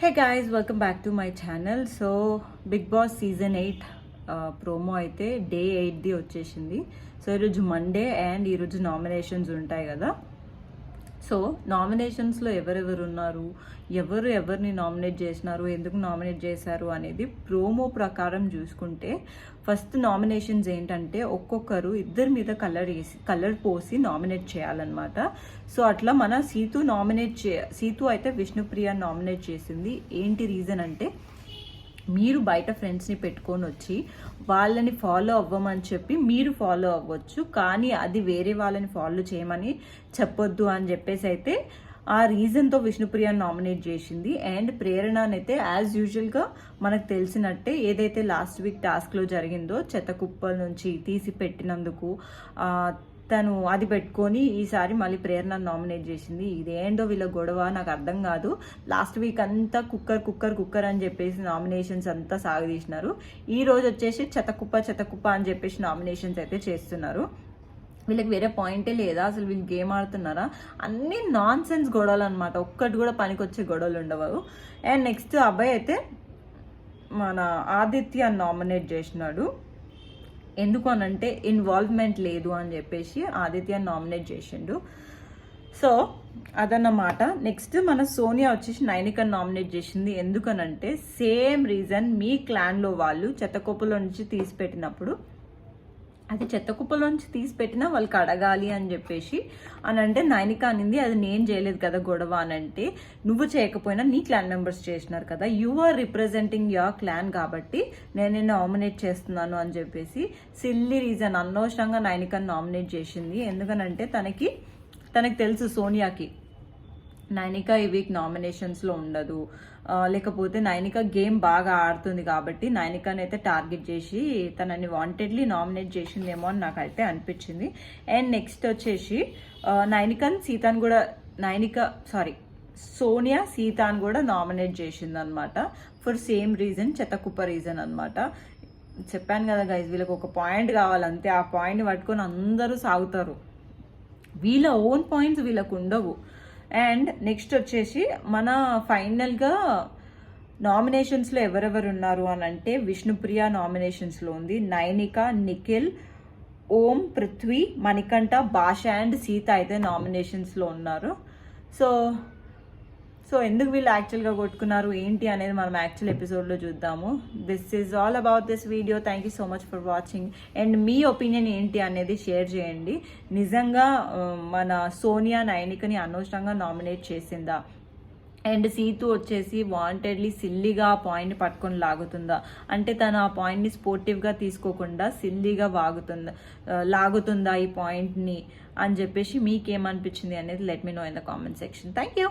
Hey guys welcome back to my channel so Bigg Boss season eight promo అయితే day ఎయిట్ది వచ్చేసింది. So ఈరోజు Monday and ఈరోజు nominations ఉంటాయి కదా. సో నామినేషన్స్లో ఎవరెవరు ఉన్నారు ఎవరు ఎవరిని నామినేట్ చేసినారు? ఎందుకు నామినేట్ చేశారు? అనేది ప్రోమో ప్రకారం చూసుకుంటే ఫస్ట్ నామినేషన్స్ ఏంటంటే ఒక్కొక్కరు ఇద్దరి మీద కలర్ వేసి కలర్ పోసి నామినేట్ చేయాలన్నమాట. సో అట్లా మన సీతు నామినేట్ చే సీతు అయితే విష్ణుప్రియ నామినేట్ చేసింది. ఏంటి రీజన్ అంటే మీరు బయట ఫ్రెండ్స్ని పెట్టుకొని వచ్చి వాళ్ళని ఫాలో అవ్వమని చెప్పి మీరు ఫాలో అవ్వచ్చు. కానీ అది వేరే వాళ్ళని ఫాలో చేయమని చెప్పొద్దు అని చెప్పేసి అయితే ఆ రీజన్తో విష్ణుప్రియ నామినేట్ చేసింది. అండ్ ప్రేరణనైతే యాజ్ యూజువల్గా మనకు తెలిసినట్టే ఏదైతే లాస్ట్ వీక్ టాస్క్లో జరిగిందో చెత్త కుప్పల నుంచి తీసి పెట్టినందుకు తను అది పెట్టుకొని ఈసారి మళ్ళీ ప్రేరణ నామినేట్ చేసింది. ఇదేంటో వీళ్ళ గొడవ నాకు అర్థం కాదు. లాస్ట్ వీక్ అంతా కుక్కర్ కుక్కర్ కుక్కర్ అని చెప్పేసి నామినేషన్స్ అంతా సాగదీసినారు. ఈ రోజు వచ్చేసి చెత్తకుప్ప చెతకుప్ప అని చెప్పేసి నామినేషన్స్ అయితే చేస్తున్నారు. వీళ్ళకి వేరే పాయింటే లేదా? అసలు వీళ్ళు గేమ్ ఆడుతున్నారా? అన్ని నాన్ సెన్స్ గొడవలు అనమాట ఒక్కటి కూడా పనికొచ్చే గొడవలు ఉండవు. అండ్ నెక్స్ట్ అబ్బాయి అయితే మన ఆదిత్య నామినేట్ చేసినాడు. ఎందుకు అనంటే ఇన్వాల్వ్మెంట్ లేదు అని చెప్పేసి ఆదిత్య నామినేట్ చేసిండు. సో అదన్నమాట. నెక్స్ట్ మన సోనియా వచ్చేసి నైనిక నామినేట్ చేసింది. ఎందుకనంటే సేమ్ రీజన్ మీ క్లాన్లో వాళ్ళు చెత్తకొప్పలో నుంచి తీసి పెట్టినప్పుడు అంటే చెత్త కుప్పలోంచి తీసి పెట్టినా వాళ్ళకి అడగాలి అని చెప్పేసి అని అంటే నైనిక అనింది అది నేను చేయలేదు కదా గొడవ అని అంటే నువ్వు చేయకపోయినా నీ క్లాన్ మెంబర్స్ చేసినారు కదా you are representing your clan కాబట్టి నేను నిన్ను నామినేట్ చేస్తున్నాను అని చెప్పేసి సిల్లీ రీజన్ అనవసరంగా నైనికని నామినేట్ చేసింది. ఎందుకనంటే తనకి తనకి తెలుసు సోనియాకి. నైనిక ఈ వీక్ నామినేషన్స్లో ఉండదు. లేకపోతే నైనిక గేమ్ బాగా ఆడుతుంది కాబట్టి నైనికని అయితే టార్గెట్ చేసి తనని వాంటెడ్లీ నామినేట్ చేసిందేమో అని నాకైతే అనిపించింది. అండ్ నెక్స్ట్ వచ్చేసి నైనికని నైనికన్ కూడా నైనిక సారీ సోనియా సీతాన్ కూడా నామినేట్ చేసింది అనమాట ఫర్ సేమ్ రీజన్ చెత్తకుప్ప రీజన్ అనమాట చెప్పాను కదా గైజ్ వీళ్ళకి ఒక పాయింట్ కావాలంతే. ఆ పాయింట్ పట్టుకొని అందరూ సాగుతారు. వీళ్ళ ఓన్ పాయింట్స్ వీళ్ళకు ఉండవు. అండ్ నెక్స్ట్ వచ్చేసి మన ఫైనల్గా నామినేషన్స్లో ఎవరెవరు ఉన్నారు అని అంటే విష్ణుప్రియ నామినేషన్స్లో ఉంది నైనిక నిఖిల్ ఓం పృథ్వీ మణికంఠ భాష అండ్ సీత అయితే నామినేషన్స్లో ఉన్నారు. సో సో ఎందుకు వీళ్ళు యాక్చువల్గా కొట్టుకున్నారు ఏంటి అనేది మనం యాక్చువల్ ఎపిసోడ్లో చూద్దాము. This is all about this video thank you so much for watching and me opinion ఏంటి అనేది షేర్ చేయండి. నిజంగా మన సోనియా నైనికని అనవసరంగా నామినేట్ చేసిందా? అండ్ సీతు వచ్చేసి వాంటెడ్లీ సిల్లీగా ఆ పాయింట్ని పట్టుకొని లాగుతుందా? అంటే తను ఆ పాయింట్ని స్పోర్టివ్గా తీసుకోకుండా సిల్లీగా వాగుతుందా లాగుతుందా ఈ పాయింట్ని అని చెప్పేసి మీకేమనిపించింది అనేది let me know in the comment section thank you